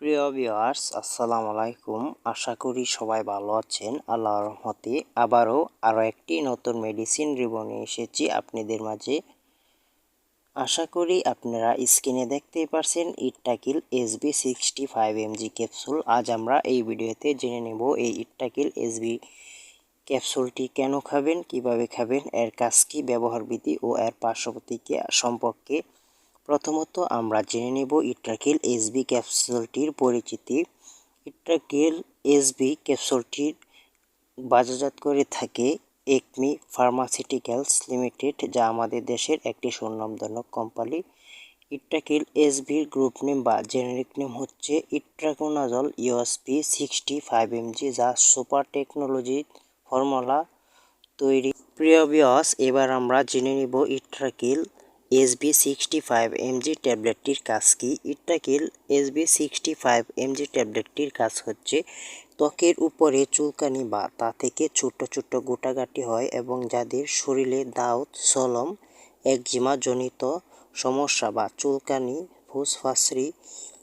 প্রিয় ভিউয়ার্স আসসালামু আলাইকুম। আশা করি সবাই ভালো আছেন। আল্লাহর রহমতে আবারও আরও একটি নতুন মেডিসিন নিয়ে এসেছি আপনাদের মাঝে। আশা করি আপনারা স্ক্রিনে দেখতেই পারছেন Itrakil SB sixty five MG capsule আজ আমরা এই ভিডিওতে জেনে নেব এই ইট্টাকিল এসবি ক্যাপসুলটি কেন খাবেন, কীভাবে খাবেন, এর কাজ কী ব্যবহার বিধি ও এর পার্শ্বপ্রতিক্রিয়া সম্পর্কে। প্রথমত আমরা জেনে নেব ইট্রাকিল এসবি ক্যাপসুলটির পরিচিতি। ইট্রাকিল এসবি ক্যাপসুলটির বাজারজাত করে থাকে একমি ফার্মাসিউটিক্যালস লিমিটেড, যা আমাদের দেশের একটি সুনামধনক কোম্পানি। ইট্রাকিল এসবির গ্রুপ নেম বা জেনেরিক নেম হচ্ছে itraconazole USP sixty five MG, যা সুপার টেকনোলজি ফর্মুলা তৈরি। প্রিয় বিয়স এবার আমরা জেনে নিব Itrakil SB sixty five MG ট্যাবলেটটির কাজ কি? Itrakil SB sixty five MG ট্যাবলেটটির কাজ হচ্ছে ত্বকের উপরে চুলকানি বা তা থেকে ছোট্ট ছোট্ট গোটাগাটি হয় এবং যাদের শরীরে দাউদ সলম একজিমা জনিত সমস্যা বা চুলকানি, ফুসফাসরি,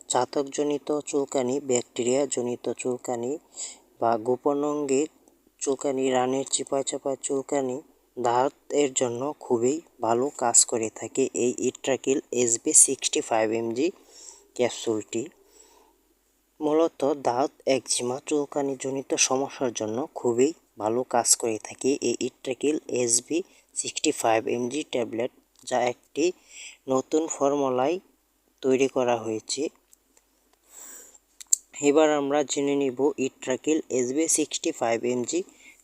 চাতকজনিত চুলকানি ব্যাকটেরিয়া জনিত চুলকানি বা গোপন অঙ্গের চুলকানি, রানের চিপায় চাপায় চুলকানি দাঁত এর জন্য খুবই ভালো কাজ করে থাকে এই Itrakil SB sixty five MG ক্যাপসুলটি। মূলত দাঁত একজিমা চুলকানি জনিত সমস্যার জন্য খুবই ভালো কাজ করে থাকে এই Itrakil SB sixty five MG tablet, যা একটি নতুন ফর্মুলায় তৈরি করা হয়েছে। এবার আমরা জেনে নিব Itrakil SB sixty five MG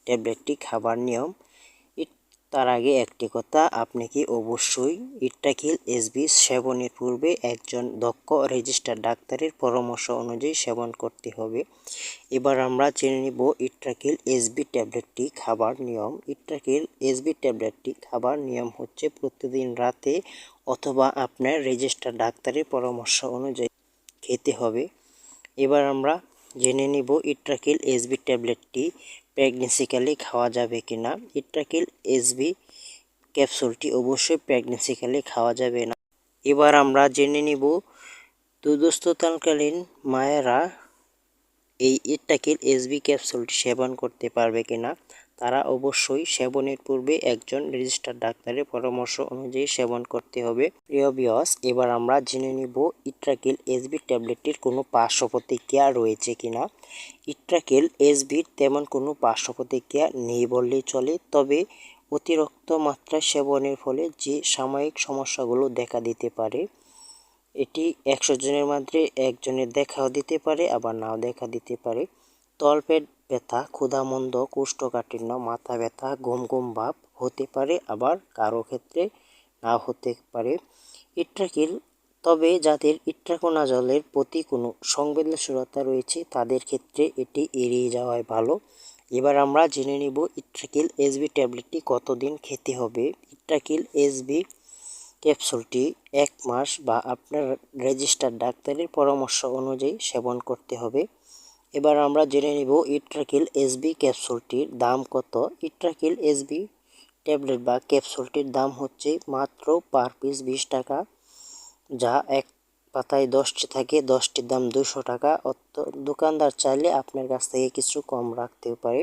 ট্যাবলেটটি খাবার নিয়ম। তার আগে একটি কথা, আপনি কি অবশ্যই ইট্টাকিল এসবি সেবনের পূর্বে একজন দক্ষ রেজিস্টার ডাক্তারের পরামর্শ অনুযায়ী সেবন করতে হবে? এবার আমরা জেনে নিব ইট্রাকিল এসবি ট্যাবলেটটি খাবার নিয়ম। ইট্রাকিল এসবি ট্যাবলেটটি খাবার নিয়ম হচ্ছে প্রতিদিন রাতে অথবা আপনার রেজিস্টার ডাক্তারের পরামর্শ অনুযায়ী খেতে হবে। এবার আমরা জেনে নিব ইট্রাকিল এসবি ট্যাবলেটটি প্রেগনেন্সিকালি খাওয়া যাবে কি না। ইট্রাকিল এসবি ক্যাপসুলটি অবশ্যই প্রেগনেন্সিকালি খাওয়া যাবে না। এবার আমরা জেনে নিব দুধস্থতাকালীন মায়েরা এই ইট্রাকিল এসবি ক্যাপসুলটি সেবন করতে পারবে কিনা তারা অবশ্যই সেবনের পূর্বে একজন রেজিস্টার ডাক্তারের পরামর্শ অনুযায়ী সেবন করতে হবে। প্রিয় বিয়স এবার আমরা জেনে নিব ইট্রাকিল এসবি ট্যাবলেটটির কোনো পার্শ্ব প্রতিক্রিয়া রয়েছে কিনা। ইট্রাকিল এসবির তেমন কোনো পার্শ্ব প্রতিক্রিয়া নেই বললেই চলে, তবে অতিরিক্ত মাত্রায় সেবনের ফলে যে সাময়িক সমস্যাগুলো দেখা দিতে পারে, এটি একশো জনের মধ্যে একজনের দেখাও দিতে পারে, আবার নাও দেখা দিতে পারে। তলপেট ব্যথা ক্ষুধামন্দ, কোষ্ঠকাঠিন্য মাথা ব্যথা ঘুম ঘুম ভাব হতে পারে, আবার কারও ক্ষেত্রে না হতে পারে। ইট্রাকিল, তবে যাদের ইট্রাকোনা জলের প্রতি কোনো সংবেদনশীলতা রয়েছে, তাদের ক্ষেত্রে এটি এড়িয়ে যাওয়াই ভালো। এবার আমরা জেনে নিব ইট্রাকিল এসবি ট্যাবলেটটি কতদিন খেতে হবে। ইট্রাকিল এসবি ক্যাপসুলটি এক মাস বা আপনার রেজিস্টার ডাক্তারের পরামর্শ অনুযায়ী সেবন করতে হবে। এবার আমরা জেনে নিব ইট্রাকিল এসবি ক্যাপসুলটির দাম কত। ইট্রাকিল এসবি ট্যাবলেট বা ক্যাপসুলটির দাম হচ্ছে মাত্র পার পিস বিশ টাকা, যা এক পাতায় দশটি থাকে দশটির দাম দুশো টাকা। দোকানদার চাইলে আপনার কাছ থেকে কিছু কম রাখতে পারে।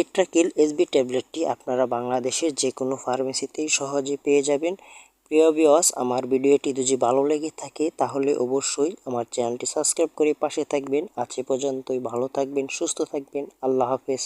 ইট্রাকিল এসবি ট্যাবলেটটি আপনারা বাংলাদেশের যে কোনো ফার্মেসিতেই সহজে পেয়ে যাবেন। প্রিয় বিওস আমার ভিডিওটি যদি ভালো লেগে থাকে, তাহলে অবশ্যই আমার চ্যানেলটি সাবস্ক্রাইব করে পাশে থাকবেন। আজ পর্যন্তই, ভালো থাকবেন, সুস্থ থাকবেন। আল্লাহ হাফেজ।